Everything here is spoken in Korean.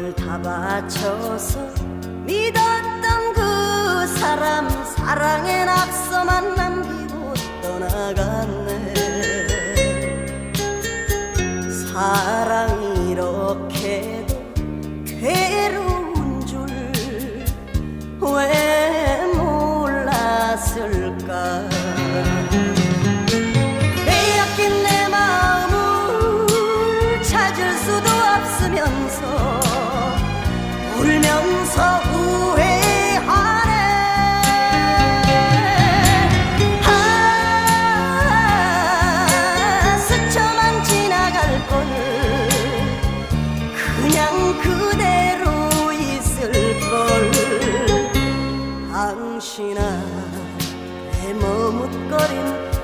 걸 다 바쳐서 믿었던 그 사람 사랑의 낙서만 남기고 떠나갔네. 사랑이 이렇게도 괴로운 줄 왜 몰랐을까? 빼앗긴 내 마음을 찾을 수도 없으면서 그냥 그대로 있을 걸. 당신아 내 미워서